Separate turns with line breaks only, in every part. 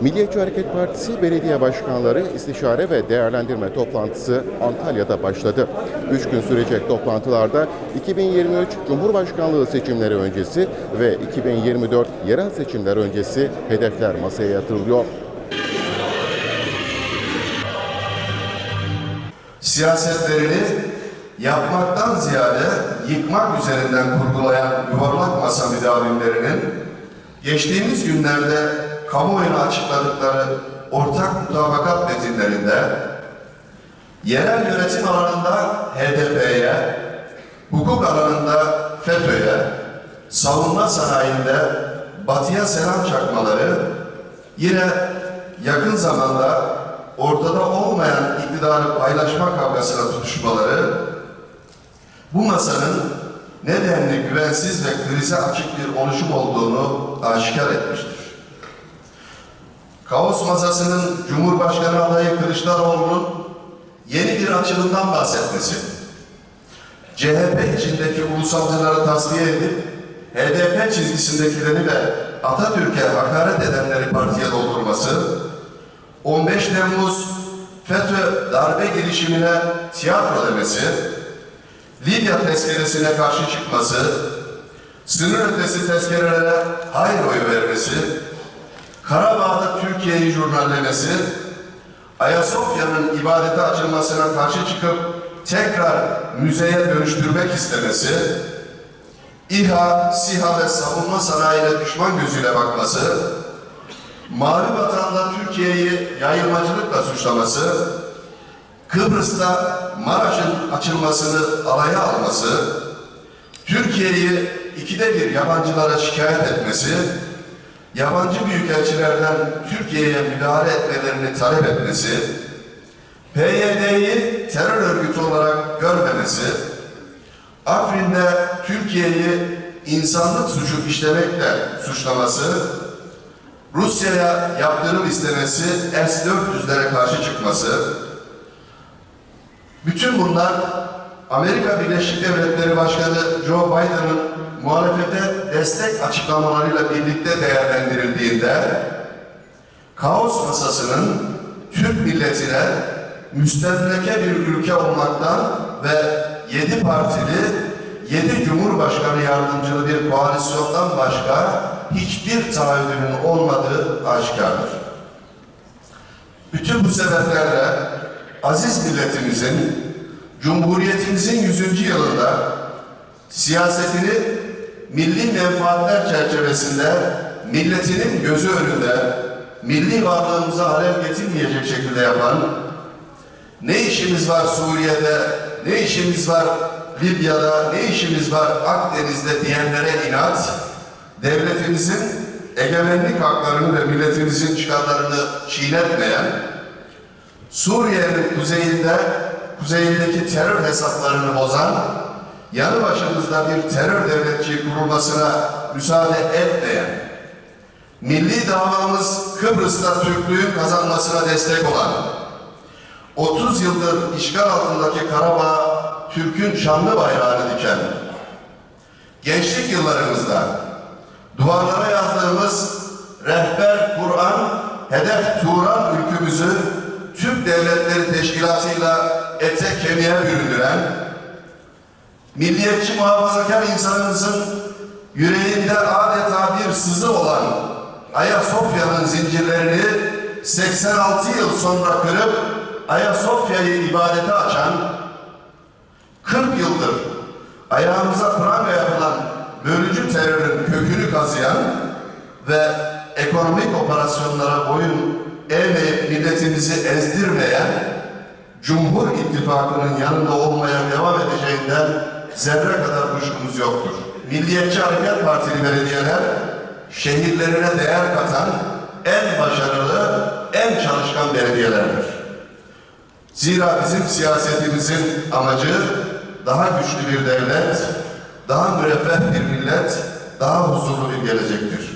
Milliyetçi Hareket Partisi Belediye Başkanları istişare ve değerlendirme toplantısı Antalya'da başladı. Üç gün sürecek toplantılarda 2023 Cumhurbaşkanlığı seçimleri öncesi ve 2024 yerel seçimler öncesi hedefler masaya yatırılıyor.
siyasetlerini yapmaktan ziyade yıkmak üzerinden kurgulayan yuvarlak masa müdavimlerinin geçtiğimiz günlerde kamuoyuna açıkladıkları ortak mutabakat metinlerinde yerel yönetim alanında HDP'ye, hukuk alanında FETÖ'ye, savunma sanayinde batıya selam çakmaları, yine yakın zamanda ortada olmayan iktidarı paylaşma kavgasına tutuşmaları, bu masanın nedenli güvensiz ve krize açık bir oluşum olduğunu aşikar etmiştir. Kaos masasının Cumhurbaşkanı adayı Kılıçdaroğlu'nun yeni bir açılımdan bahsetmesi, CHP içindeki ulusalcıları tasfiye edip HDP çizgisindekileri ve Atatürk'e hakaret edenleri partiye doldurması, 15 Temmuz FETÖ darbe girişimine tiyatro demesi, Libya tezkeresine karşı çıkması, sınır ötesi tezkerelere hayır oyu vermesi, Karabağ'da Türkiye'yi jurnallemesi, Ayasofya'nın ibadete açılmasına karşı çıkıp tekrar müzeye dönüştürmek istemesi, İHA, SİHA ve savunma sanayine düşman gözüyle bakması, Mavi Vatan'da Türkiye'yi yayılmacılıkla suçlaması, Kıbrıs'ta Maraş'ın açılmasını alaya alması, Türkiye'yi ikide bir yabancılara şikayet etmesi, yabancı büyükelçilerden Türkiye'ye müdahale etmelerini talep etmesi, PYD'yi terör örgütü olarak görmemesi, Afrin'de Türkiye'yi insanlık suçu işlemekle suçlaması, Rusya'ya yaptırım istemesi, S-400'lere karşı çıkması, bütün bunlar Amerika Birleşik Devletleri Başkanı Joe Biden'ın muhalefete destek açıklamalarıyla birlikte değerlendirildiğinde kaos masasının Türk milletine müstemleke bir ülke olmaktan ve yedi partili, yedi cumhurbaşkanı yardımcılı bir koalisyondan başka hiçbir taahhüdünün olmadığı aşikardır. Bütün bu sebeplerle aziz milletimizin Cumhuriyetimizin 100. yılında siyasetini milli menfaatler çerçevesinde milletinin gözü önünde milli varlığımıza halel getirmeyecek şekilde yapan ne işimiz var Suriye'de, ne işimiz var Libya'da, ne işimiz var Akdeniz'de diyenlere inat, devletimizin egemenlik haklarını ve milletimizin çıkarlarını çiğnetmeyen, Suriye'nin kuzeyinde, kuzeyindeki terör hesaplarını bozan, yanı başımızda bir terör devletçi kurulmasına müsaade etmeyen, milli davamız Kıbrıs'ta Türklüğün kazanmasına destek olan, 30 yıldır işgal altındaki Karabağ Türk'ün şanlı bayrağını diken, gençlik yıllarımızda duvarlara yazdığımız rehber Kur'an, hedef Turan ülkümüzü Türk Devletleri Teşkilatı'yla ete kemiğe büründüren, milliyetçi muhafazakar insanımızın yüreğinde adeta bir sızı olan Ayasofya'nın zincirlerini 86 yıl sonra kırıp Ayasofya'yı ibadete açan, 40 yıldır ayağımıza pranga yapılan bölücü terörün kökünü kazıyan ve ekonomik operasyonlara boyun eğmeyip milletimizi ezdirmeyen Cumhur İttifakı'nın yanında olmaya devam edeceğinden zerre kadar kuşkumuz yoktur. Milliyetçi Hareket Partili belediyeler şehirlerine değer katan en başarılı, en çalışkan belediyelerdir. Zira bizim siyasetimizin amacı daha güçlü bir devlet, daha müreffeh bir millet, daha huzurlu bir gelecektir.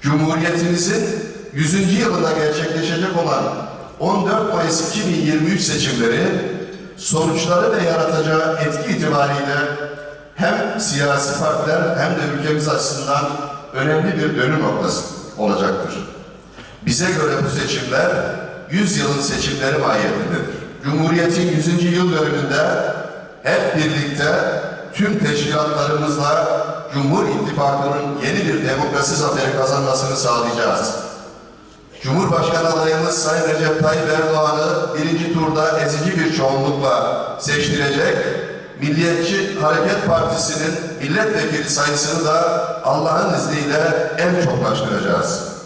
Cumhuriyetimizin 100. yılında gerçekleşecek olan 14 Mayıs 2023 seçimleri sonuçları ve yaratacağı etki itibariyle hem siyasi partiler hem de ülkemiz açısından önemli bir dönüm noktası olacaktır. Bize göre bu seçimler 100 yılın seçimleri mahiyetindedir. Cumhuriyetin 100. yıl dönümünde hep birlikte tüm teşkilatlarımızla Cumhur İttifakı'nın yeni bir demokrasi zaferi kazanmasını sağlayacağız. Cumhurbaşkanı adayımız Sayın Recep Tayyip Erdoğan'ı birinci turda ezici bir çoğunlukla seçtirecek, Milliyetçi Hareket Partisi'nin milletvekili sayısını da Allah'ın izniyle en çoklaştıracağız.